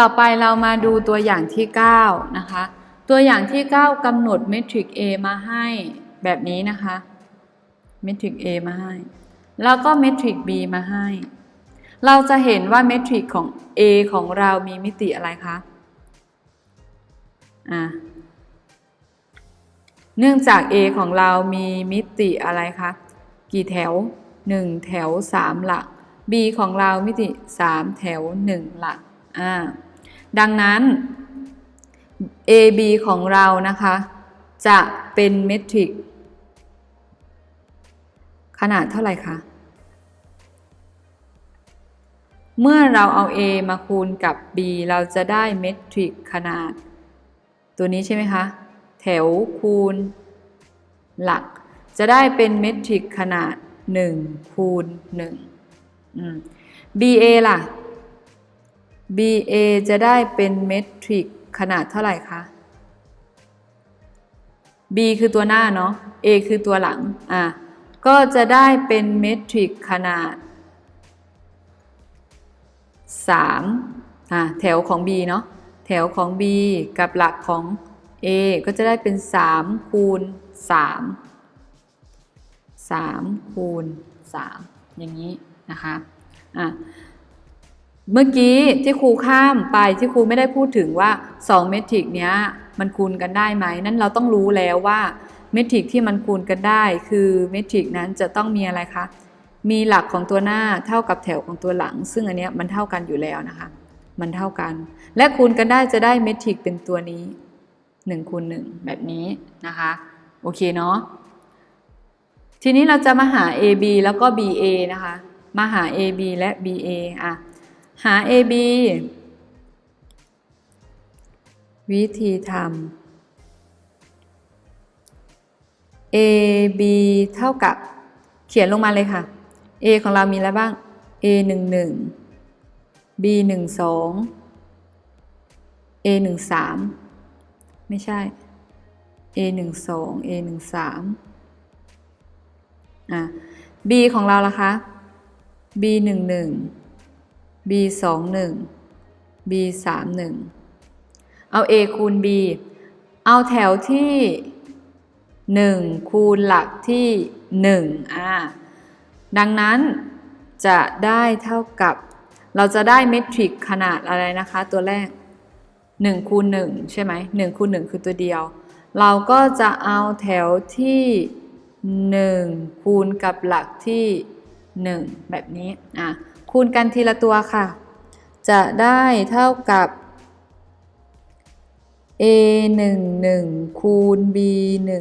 ต่อไปเรามาดูตัวอย่างที่ 9 นะคะ ตัวอย่างที่ 9กำหนดเมทริก A มาให้แบบนี้นะคะเมทริก A มาให้ แล้วก็เมทริก B มาให้ เราจะเห็นว่าเมทริกของ A ของเรามีมิติอะไรคะอะเนื่องจาก A ของเรามีมิติอะไรคะ กี่แถว 1 แถว 3 หลัก B ของเรามิติ 3 แถว 1 หลักอ่า ดังนั้น AB ของเรานะคะ จะเป็นเมทริกขนาดเท่าไหร่คะเมื่อเราเอา A มาคูณกับ B เราจะได้เมทริกขนาด ตัวนี้ใช่ไหมคะ แถวคูณ หลัก จะได้เป็นเมทริกขนาด 1 คูณ1 BA ล่ะ BA จะได้เป็นเมทริกขนาดเท่าไหร่คะ B คือตัวหน้าเนาะ A คือตัวหลัง อะ ก็จะได้เป็นเมทริกขนาด 3 อะ แถวของ B เนาะ แถวของ B กับหลักของ A ก็จะได้เป็น 3 คูณ 3 3 คูณ 3 อย่างนี้นะคะ อะ เมื่อกี้ที่ครูข้ามไปที่ครูไม่ได้พูดถึงว่า2เมทริกเนี้ยมันคูณกันได้ไหมนั่นเราต้องรู้แล้วว่าเมทริกที่มันคูณกันได้ คือเมทริกนั้นจะต้องมีอะไรคะมีหลักของตัวหน้าเท่ากับแถวของตัวหลัง ซึ่งอันเนี้ยมันเท่ากันอยู่แล้วนะคะ มันเท่ากัน และคูณกันได้จะได้เมทริกเป็นตัวนี้1คูณ1แบบนี้นะคะโอเคเนาะทีนี้เราจะมาหา AB แล้วก็ BA นะคะ มาหา AB และ BA อะ หา AB วิธีทำ AB เท่ากับ เขียนลงมาเลยค่ะ A ของเรามีอะไรบ้าง A 1 1 B 1 2 A 1 3ไม่ใช่ A 1 2 A 1 3อะ B ของเราล่ะคะ B 1 1 B 2 1 B 3 1 เอา A คูณ B เอาแถวที่ 1 คูณหลักที่1อ่าดังนั้นจะได้เท่ากับ เราจะได้เมทริกขนาดอะไรนะคะ ตัวแรก 1 คูณ 1 ใช่ไหม1คูณ 1 คือตัวเดียว เราก็จะเอาแถวที่ 1 คูณกับหลักที่ 1 แบบนี้อะ คูณกันทีละตัวค่ะ จะได้เท่ากับ a 1 1คูณ b 1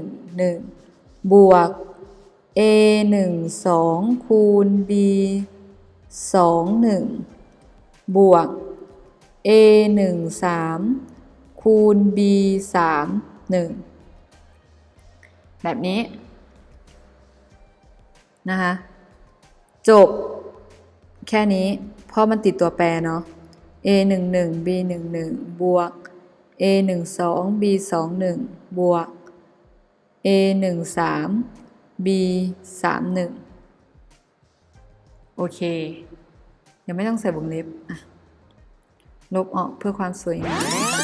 1บวก a 1 2คูณ b 2 1บวก a 1 3คูณ b 3 1แบบนี้ นะคะ จบ แค่นี้เพราะมันติดตัวแปรเนาะ a 1 1 b 1 1บวก a 1 2 b 2 1บวก a 1 3 b 3 1โอเคยังไม่ต้องใส่วงเล็บอะลบออกเพื่อความสวยงามนะคะ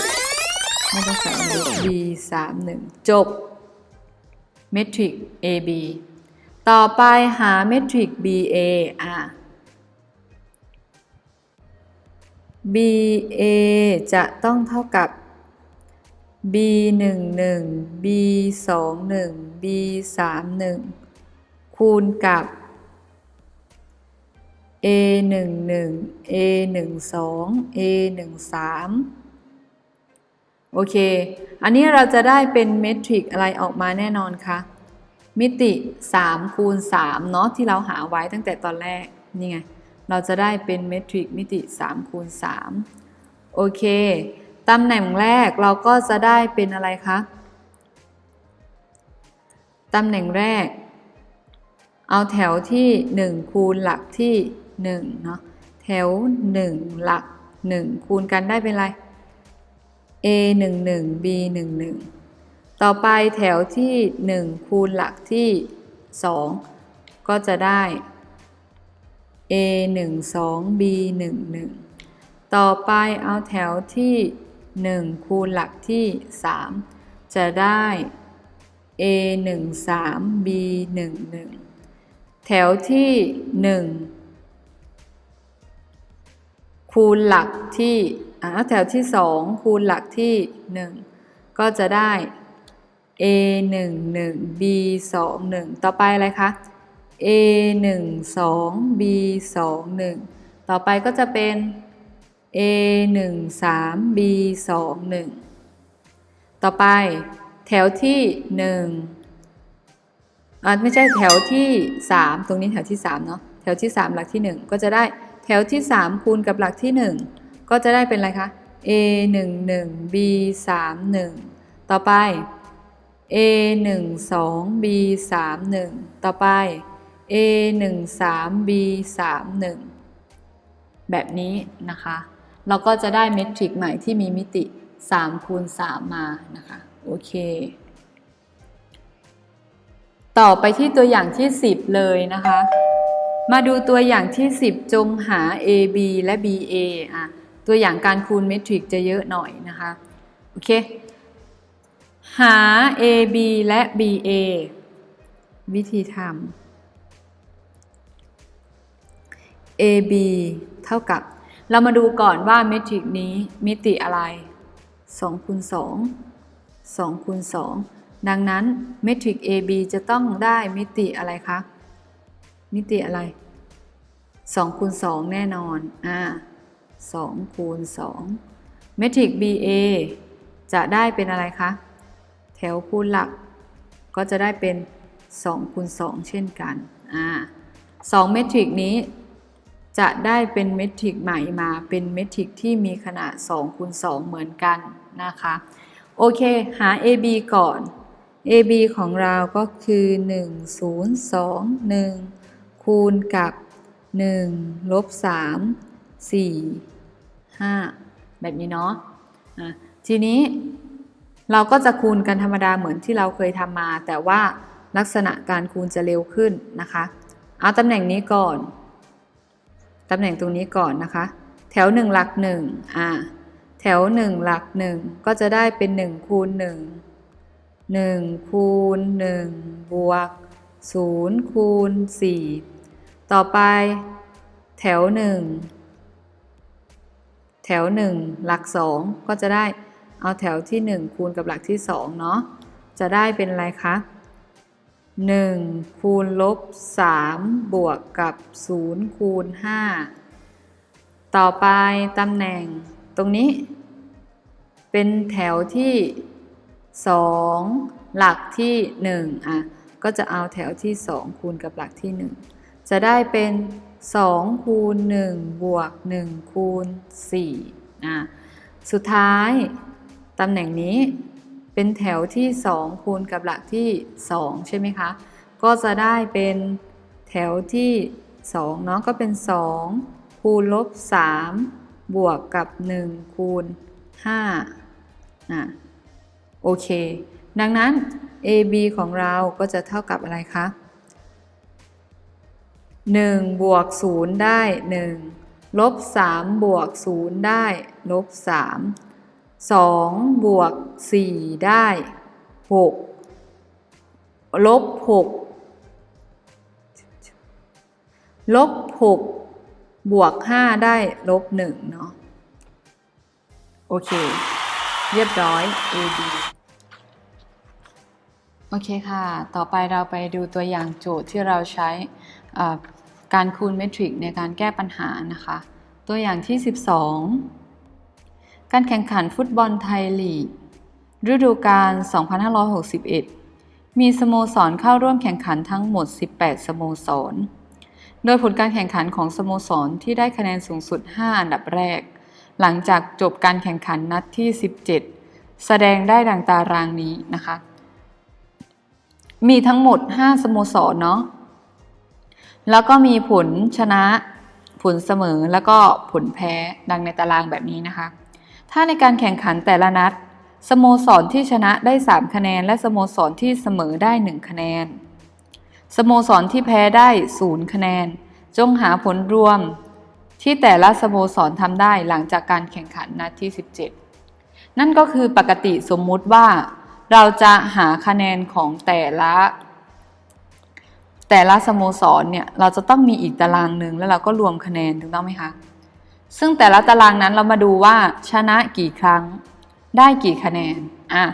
ไม่ต้องใส่วงเล็บ b 3 1จบเมทริก AB ต่อไปหาเมทริก BA อะ BA จะต้องเท่ากับ B 1 1 B 2 1 B 3 1คูณกับ A 1 1 A 1 2 A 1 3โอเค อันนี้เราจะได้เป็นเมทริกอะไรออกมาแน่นอนคะมิติ 3 คูณ 3 เนาะที่เราหาไว้ตั้งแต่ตอนแรก นี่ไง เราจะได้เป็นเมทริกมิติ3คูณ3โอเค ตำแหน่งแรกเราก็จะได้เป็นอะไรคะ ตำแหน่งแรก เอาแถวที่ 1 คูณหลักที่1เนาะ แถว 1 หลัก 1 คูณกันได้เป็นอะไร a 1 1 b 1 1ต่อไปแถวที่ 1 คูณหลักที่ 2 ก็จะได้ a 1 2 b 1 1 ต่อไปเอาแถวที่ 1 คูณหลักที่ 3 จะได้ a 1 3 b 1 1 แถวที่ 1 คูณหลักที่อ่าแถวที่ 2 คูณหลักที่ 1 ก็จะได้ a 1 1 b 2 1 ต่อไปอะไรคะ a 1 2 b 2 1 ต่อไปก็จะเป็น a 1 3 b 2 1 ต่อไปแถวที่1อ่าไม่ใช่แถวที่ 3 ตรงนี้แถวที่3เนาะแถวที่ 3 หลักที่ 1 ก็จะได้แถวที่ 3 คูณกับหลักที่ 1 ก็จะได้เป็นอะไรคะ a 1 1 b 3 1 ต่อไป a 1 2 b 3 1 ต่อไป a 1 3 b 3 1แบบนี้นะคะ เราก็จะได้เมทริกใหม่ที่มีมิติ3คูณ3มานะคะ โอเค ต่อไปที่ตัวอย่างที่ 10 เลยนะคะ มาดูตัวอย่างที่ 10 จงหา AB และ BA อะ ตัวอย่างการคูณเมทริกจะเยอะหน่อยนะคะ โอเค หา AB และ BA วิธีทำ AB เท่ากับ เรามาดูก่อนว่าเมทริกนี้มิติอะไร2คูณ2 2คูณ2ดังนั้นเมทริก AB จะต้องได้มิติอะไรคะ มิติอะไร2คูณ2แน่นอน อ่า2คูณ2เมทริก BA จะได้เป็นอะไรคะ แถวคูณหลัก ก็จะได้เป็น2คูณ2เช่นกัน อ่า2เมทริกนี้ จะได้เป็นเมทริกใหม่มาเป็นเมทริกที่มีขนาด2คูณ2เหมือนกันนะคะ โอเค หา AB ก่อน AB ของเราก็คือ 1 0 2 1 คูณกับ 1 ลบ 3 4 5 แบบนี้เนาะะทีนี้เราก็จะคูณกันธรรมดาเหมือนที่เราเคยทำมา แต่ว่าลักษณะการคูณจะเร็วขึ้นนะคะ เอาตำแหน่งนี้ก่อน ตำแหน่งตรงนี้ก่อนนะคะ แถว 1 หลัก1อ่าแถว 1 หลัก 1 ก็จะได้เป็น 1 คูณ 1 1 คูณ 1 บวก 0 คูณ 4 ต่อไป แถว 1 แถว 1 หลัก 2 ก็จะได้เอาแถวที่ 1 คูณกับหลักที่ 2 เนาะจะได้เป็นอะไรคะ 1คูณลบ3บวกกับ0คูณ5ต่อไปตำแหน่งตรงนี้ เป็นแถวที่ 2 หลักที่ 1 อะ ก็จะเอาแถวที่ 2 คูณกับหลักที่ 1 จะได้เป็น 2 คูณ 1 บวก 1 คูณ4อะ สุดท้ายตำแหน่งนี้ เป็นแถวที่ 2 คูณกับหลักที่ 2 ใช่ไหมคะ ก็จะได้เป็นแถวที่2เนาะก็เป็น 2 คูณลบ 3 บวกกับ 1 คูณ5อะโอเค ดังนั้น AB ของเราก็จะเท่ากับอะไรคะ 1 บวก 0 ได้ 1 ลบ 3 บวก 0 ได้ ลบ 3 2 บวก 4 ได้ 6 ลบ 6 ลบ 6 บวก 5 ได้ ลบ 1 เนาะโอเค เรียบร้อย AB โอเคค่ะ ต่อไปเราไปดูตัวอย่างโจทย์ที่เราใช้การคูณเมทริกในการแก้ปัญหานะคะ ตัวอย่างที่ 12 การแข่งขันฟุตบอลไทยลีก ฤดูกาล 2561 มีสโมสรเข้าร่วมแข่งขันทั้งหมด 18 สโมสร โดยผลการแข่งขันของสโมสรที่ได้คะแนนสูงสุด 5 อันดับแรก หลังจากจบการแข่งขันนัดที่ 17 แสดงได้ดังตารางนี้นะคะ มีทั้งหมด 5 สโมสรเนาะ แล้วก็มีผลชนะ ผลเสมอ แล้วก็ผลแพ้ ดังในตารางแบบนี้นะคะ ถ้าในการแข่งขันแต่ละนัด สโมสรที่ชนะได้ 3 คะแนน และสโมสรที่เสมอได้ 1 คะแนน สโมสรที่แพ้ได้ 0 คะแนน จงหาผลรวม ที่แต่ละสโมสรทำได้หลังจากการแข่งขันนัดที่ 17 นั่นก็คือปกติสมมุติว่า เราจะหาคะแนนของแต่ละแต่ละสโมสรเนี่ยเราจะต้องมีอีกตารางหนึ่งแล้วเราก็รวมคะแนนถูกต้องไหมคะ ซึ่งแต่ละตารางนั้นเรามาดูว่าชนะกี่ครั้ง ได้กี่คะแนนอะ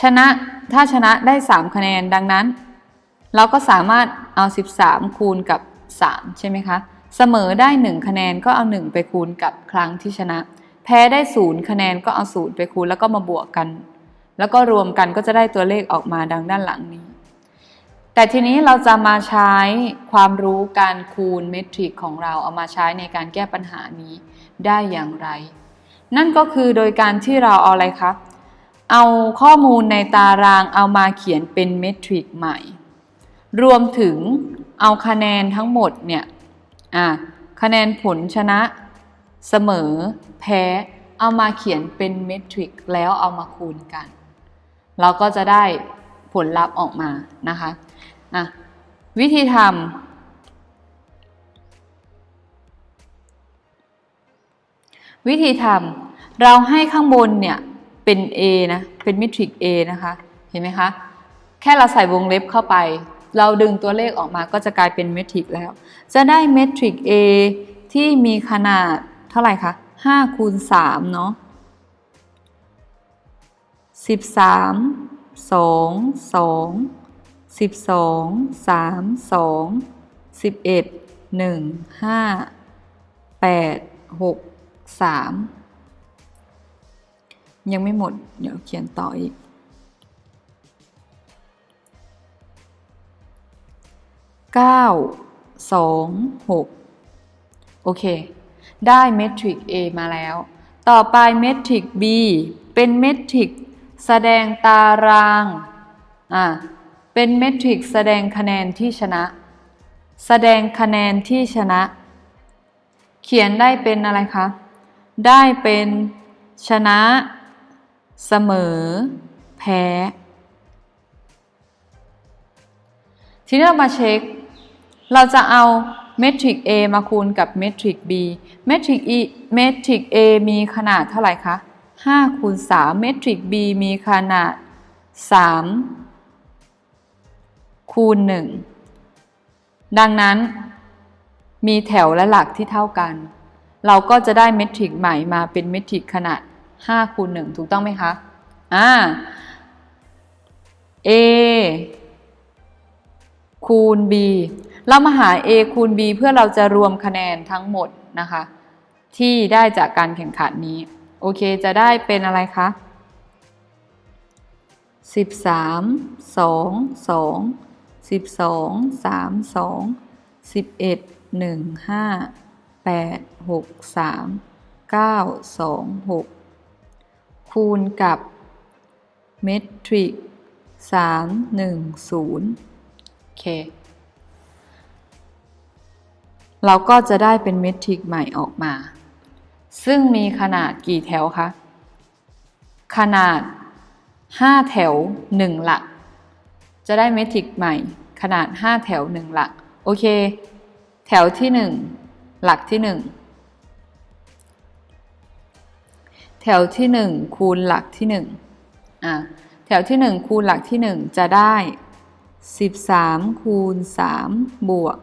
ชนะถ้าชนะได้ 3 คะแนนดังนั้น เราก็สามารถเอา 13 คูณกับ 3 ใช่ไหมคะ เสมอได้ 1 คะแนนก็เอา 1 ไปคูณกับครั้งที่ชนะ แพ้ได้ 0 คะแนนก็เอา 0 ไปคูณแล้วก็มาบวกกัน แล้วก็รวมกันก็จะได้ตัวเลขออกมาดังด้านหลังนี้ แต่ทีนี้เราจะมาใช้ความรู้การคูณเมทริกของเราเอามาใช้ในการแก้ปัญหานี้ได้อย่างไร นั่นก็คือโดยการที่เราเอาอะไรคะเอาข้อมูลในตารางเอามาเขียนเป็นเมทริกใหม่ รวมถึงเอาคะแนนทั้งหมดเนี่ยอะคะแนนผลชนะเสมอ แพ้เอามาเขียนเป็นเมทริกแล้วเอามาคูณกัน เราก็จะได้ ลลัพธ์ออกมานะคะอะวิธีทำวิธีทำเราให้ข้างบนเนี่ยเป็น A นะเป็นเมทริก A นะคะเห็นไหมคะแค่เราใส่วงเล็บเข้าไป เราดึงตัวเลขออกมาก็จะกลายเป็นเมทริกแล้ว จะได้เมทริก A ที่มีขนาดเท่าไหร่คะ5คูณ3เนาะ13 2 2 12 3 2 11 1 5 8 6 3ยังไม่หมด เดี๋ยวเขียนต่ออีก9 2 6โอเค ได้เมทริก A มาแล้ว ต่อไปเมทริก B เป็นเมทริก แสดงตารางอ่าเป็นเมทริกแสดงคะแนนที่ชนะ แสดงคะแนนที่ชนะ เขียนได้เป็นอะไรคะ ได้เป็นชนะ เสมอ แพ้ ทีนี้เรามาเช็ค เราจะเอาเมทริก A มาคูณกับเมทริก B เมทริก E เมทริก A มีขนาดเท่าไหร่คะ 5คูณ3เมทริก B มีขนาด 3 คูณ 1 ดังนั้น มีแถวและหลักที่เท่ากัน เราก็จะได้เมทริกใหม่มาเป็นเมทริกขนาด5คูณ1ถูกต้องไหมคะอ่า A คูณ b เรามาหา a คูณ b เพื่อเราจะรวมคะแนนทั้งหมดนะคะ ที่ได้จากการแข่งขันนี้ โอเคจะได้เป็นอะไรคะ13 2 2 12 3 2 11 1 5 8 6 3 9 2 6คูณกับเมทริก3 1 0โอเค เราก็จะได้เป็นเมทริกใหม่ออกมา ซึ่งมีขนาดกี่แถวคะ ขนาด 5 แถว 1 หลัก จะได้เมทริกใหม่ ขนาด 5 แถว 1 หลัก โอเค แถวที่ 1 หลักที่ 1 แถวที่ 1 คูณหลักที่1อะแถวที่ 1 คูณหลักที่ 1 จะได้ 13 คูณ 3 บวก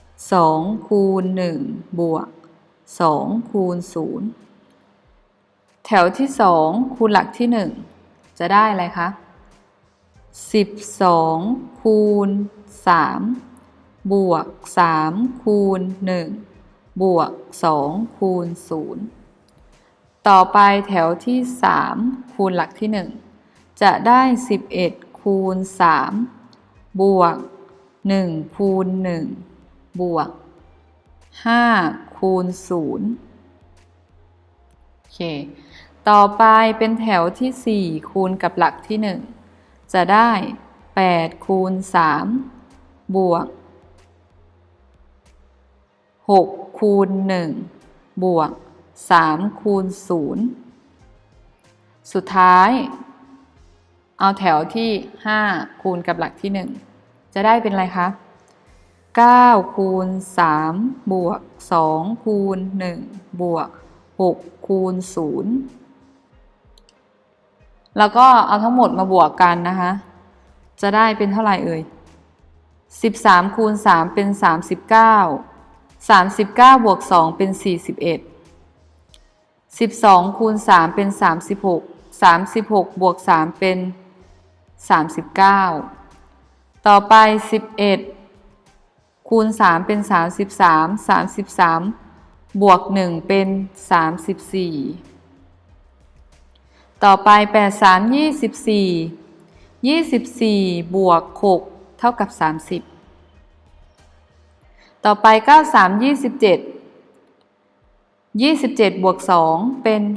2 คูณ 1 บวก 2 คูณ 0 แถวที่ 2 คูณหลักที่ 1 จะได้อะไรคะ 12 คูณ 3 บวก 3 คูณ 1 บวก 2 คูณ 0 ต่อไปแถวที่ 3 คูณหลักที่ 1 จะได้ 11 คูณ 3 บวก 1 คูณ 1 บวก 5 คูณ 0 โอเค ต่อไปเป็นแถวที่ 4 คูณกับหลักที่ 1 จะได้ 8 คูณ 3 บวก 6 คูณ 1 บวก 3 คูณ 0 สุดท้าย เอาแถวที่ 5 คูณกับหลักที่ 1 จะได้เป็นอะไรคะ 9คูณ3บวก2คูณ1บวก6คูณ0แล้วก็เอาทั้งหมดมาบวกกันนะคะ จะได้เป็นเท่าไหร่เอ่ย 13คูณ3เป็น 39 39 บวก 2 เป็น 41 12 คูณ 3 เป็น 36 36 บวก 3 เป็น 39 ต่อไป 11 คูณ 3 เป็น 33 33 บวก 1 เป็น 34 ต่อไป 8 3 24 24 บวก 6 เท่ากับ 30 ต่อไป 9 3 27 27 บวก 2 เป็น 29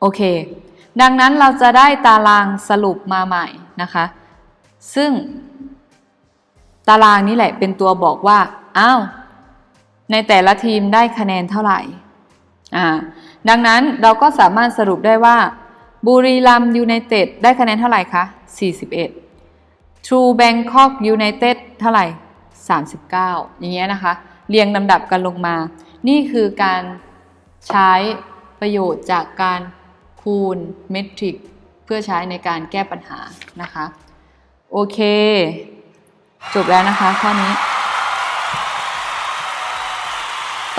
โอเค ดังนั้นเราจะได้ตารางสรุปมาใหม่นะคะ ซึ่ง ตารางนี้แหละเป็นตัวบอกว่า อ้าว ในแต่ละทีมได้คะแนนเท่าไหร่ อ่า ดังนั้นเราก็สามารถสรุปได้ว่าบุรีรัมยูไนเต็ดได้คะแนนเท่าไหร่คะ 41 True Bangkok United เท่าไหร่ 39 อย่างเงี้ยนะคะ เรียงลำดับกันลงมา นี่คือการใช้ประโยชน์จากการ คูณเมทริกเพื่อใช้ในการแก้ปัญหานะคะ โอเค จบแล้วนะคะข้อนี้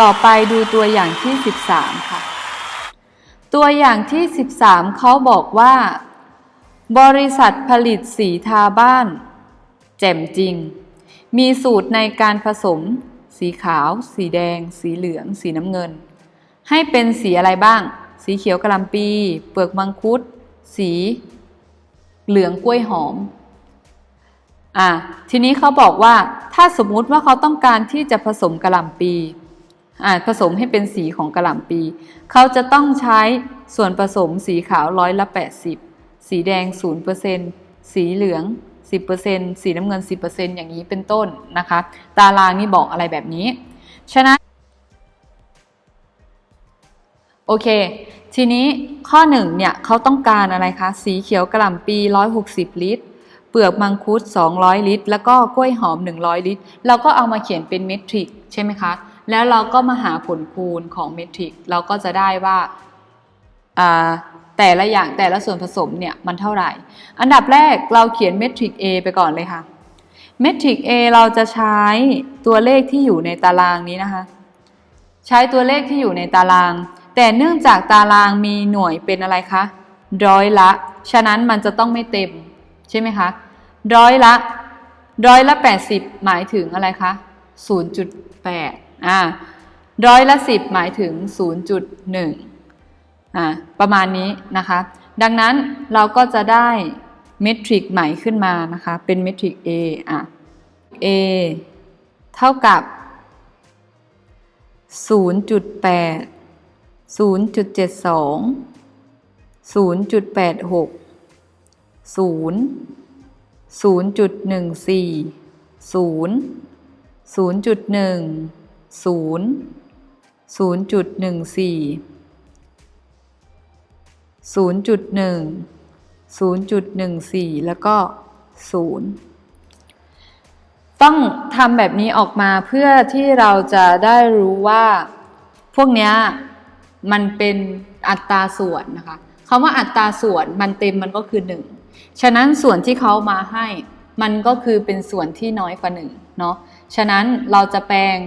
ต่อไปดูตัวอย่างที่ 13 ค่ะ ตัวอย่างที่ 13 เขาบอกว่า บริษัทผลิตสีทาบ้าน แจ่มจริง มีสูตรในการผสม สีขาว สีแดง สีเหลือง สีน้ำเงิน ให้เป็นสีอะไรบ้าง สีเขียวกระลำปี เปลือกมังคุด สีเหลืองกล้วยหอมอะทีนี้เขาบอกว่าถ้าสมมุติว่าเขาต้องการที่จะผสมกระหล่ำปีอ่าผสมให้เป็นสีของกระหล่ำปี เขาจะต้องใช้ส่วนผสมสีขาวร้อยละ80 สีแดง 0%สีเหลือง 10%สีน้ำเงิน 10%อย่างนี้เป็นต้นนะคะ ตารางนี่บอกอะไรแบบนี้ ฉะนั้น โอเค ทีนี้ข้อหนึ่งเนี่ยเขาต้องการอะไรคะ สีเขียวกระหล่ำปี 160 ลิตร เปลือกมังคุด 200 ลิตร แล้วก็กล้วยหอม 100 ลิตร เราก็เอามาเขียนเป็นเมทริกใช่ไหมคะ แล้วเราก็มาหาผลคูณของเมทริกเราก็จะได้ว่าแต่ละอย่างแต่ละส่วนผสมเนี่ยมันเท่าไหร่ อันดับแรกเราเขียนเมทริก A ไปก่อนเลยค่ะ เมทริก A เราจะใช้ตัวเลขที่อยู่ในตารางนี้นะคะ ใช้ตัวเลขที่อยู่ในตาราง แต่เนื่องจากตารางมีหน่วยเป็นอะไรคะร้อยละ ฉะนั้นมันจะต้องไม่เต็ม ใช่ไหมคะร้อยละร้อยละ80หมายถึงอะไรคะ0.8อ่าร้อยละ10หมายถึง0.1อ่าประมาณนี้นะคะ ดังนั้นเราก็จะได้เมทริกใหม่ขึ้นมานะคะ เป็นเมทริก A อะ A เท่ากับ 0.8 0.72 0.86 0 0.14 0 0.1 0 0.14 0.1 0.14 แล้วก็ 0 ต้องทำแบบนี้ออกมาเพื่อที่เราจะได้รู้ว่า พวกเนี้ย มันเป็นอัตราส่วนนะคะคำว่าอัตราส่วนมันเต็มมันก็คือ 1 ฉะนั้นส่วนที่เขามาให้มันก็คือเป็นส่วนที่น้อยกว่า1เนาะฉะนั้นเราจะแปลง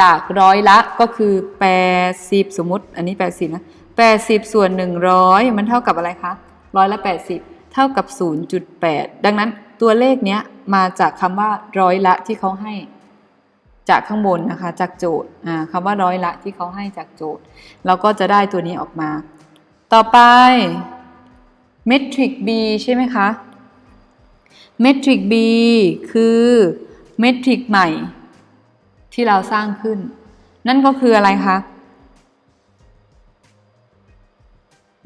จากร้อยละก็คือ 80 สมมติอันนี้ 80 นะ 80 ส่วน 100 มันเท่ากับอะไรคะร้อยละ 80 เท่ากับ 0.8 ดังนั้นตัวเลขเนี้ยมาจากคำว่าร้อยละที่เขาให้ จากข้างบนนะคะจากโจทย์คำว่าร้อยละที่เขาให้จากโจทย์ เราก็จะได้ตัวนี้ออกมา ต่อไปเมทริก B ใช่ไหมคะเมทริก B คือเมทริกใหม่ที่เราสร้างขึ้น นั่นก็คืออะไรคะ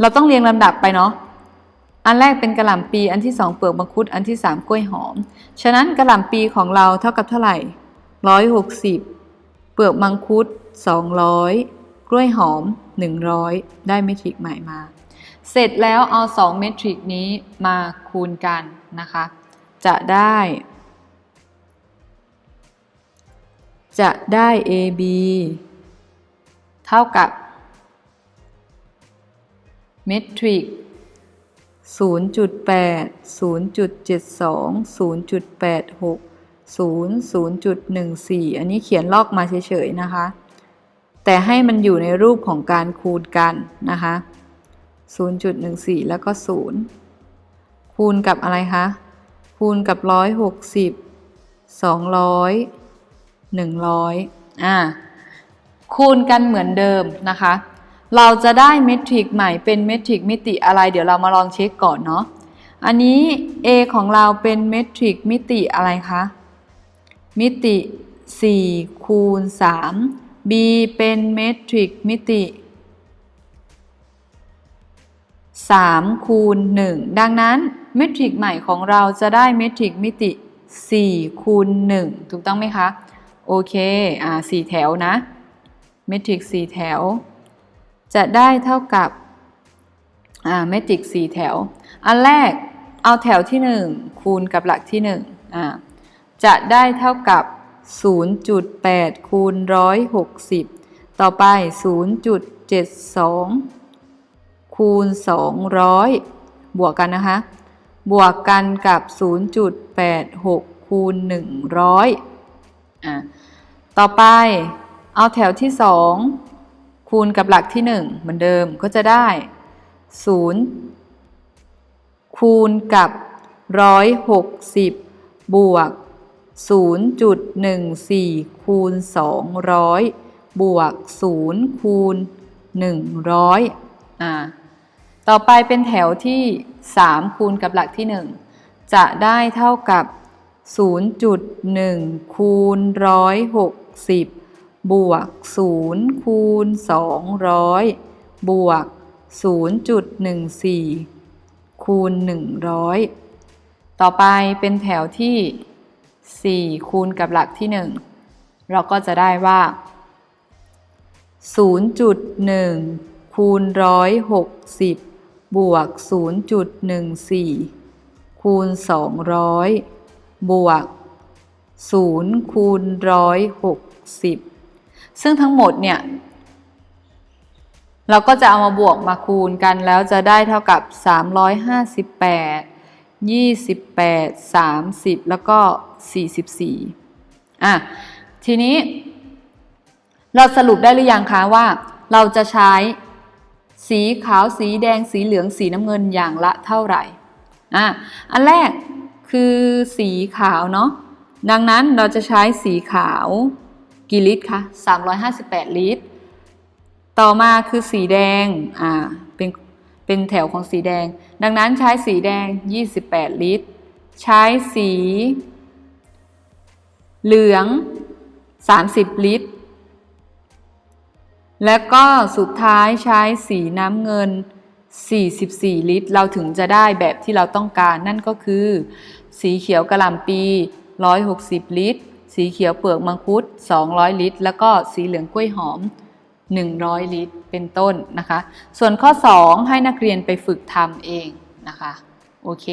เราต้องเรียงลำดับไปเนาะอันแรกเป็นกระหล่ำปีอันที่สองเปลือกมังคุดอันที่สามกล้วยหอม ฉะนั้นกระหล่ำปีของเราเท่ากับเท่าไหร่ ร้อยหกสิบเปลือกมังคุดสองร้อยกล้วยหอมหนึ่งร้อยได้เมทริกใหม่มา เสร็จแล้วเอา 2 เมทริกนี้มาคูณกันนะคะ จะได้ จะได้ AB เท่ากับเมทริก0.8 0.72 0.86 0 0.14 อันนี้เขียนลอกมาเฉยๆนะคะ แต่ให้มันอยู่ในรูปของการคูณกันนะคะ 0.14 แล้วก็ 0 คูณกับอะไรคะ คูณกับ 160 200 100อ่าคูณกันเหมือนเดิมนะคะ เราจะได้เมทริกใหม่เป็นเมทริกมิติอะไร เดี๋ยวเรามาลองเช็คก่อนเนาะ อันนี้ A ของเราเป็นเมทริกมิติอะไรคะ มิติ 4 คูณ 3 B เป็นเมทริกมิติ 3 คูณ 1 ดังนั้นเมทริกใหม่ของเราจะได้เมทริกมิติ 4 คูณ 1 ถูกต้องไหมคะ โอเค อ่า4แถวนะ เมทริก4แถว จะได้เท่ากับ อ่า เมทริก4แถว อันแรกเอาแถวที่ 1 คูณกับหลักที่ 1 อ่า จะได้เท่ากับ 0.8 คูณ 160 ต่อไป 0.72 คูณ 200 บวกกันนะคะ บวกกันกับ 0.86 คูณ 100อะต่อไปเอาแถวที่ 2 คูณกับหลักที่ 1 เหมือนเดิมก็จะได้ 0 คูณกับ 160 บวก 0.14 คูณ 200 บวก 0 คูณ 100 อ่า ต่อไปเป็นแถวที่ 3 คูณกับหลักที่ 1 จะได้เท่ากับ 0.1 คูณ 160 บวก 0 คูณ 200 บวก 0.14 คูณ 100 ต่อไปเป็นแถวที่ 4 คูณกับหลักที่ 1 เราก็จะได้ว่า 0.1 คูณ 160 บวก 0.14 คูณ 200 บวก 0 คูณ 160 ซึ่งทั้งหมดเนี่ย เราก็จะเอามาบวกมาคูณกันแล้วจะได้เท่ากับ 358 28 30แล้วก็44อะ ทีนี้ เราสรุปได้หรือยังคะว่า เราจะใช้สีขาวสีแดงสีเหลืองสีน้ำเงินอย่างละเท่าไหร่อะอันแรกคือสีขาวเนาะดังนั้นเราจะใช้สีขาวกี่ลิตรคะ358 ลิตร ต่อมาคือสีแดงอ่า เป็นแถวของสีแดง ดังนั้นใช้สีแดง 28 ลิตร ใช้สี เหลือง 30 ลิตร และก็สุดท้ายใช้สีน้ำเงิน 44 ลิตร เราถึงจะได้แบบที่เราต้องการนั่นก็คือ สีเขียวกระหล่ำปี 160 ลิตร สีเขียวเปลือกมังคุด 200 ลิตร แล้วก็สีเหลืองกล้วยหอม 100 ลิตร เป็นต้นนะคะ ส่วนข้อ 2 ให้นักเรียนไปฝึกทำเองนะคะ โอเค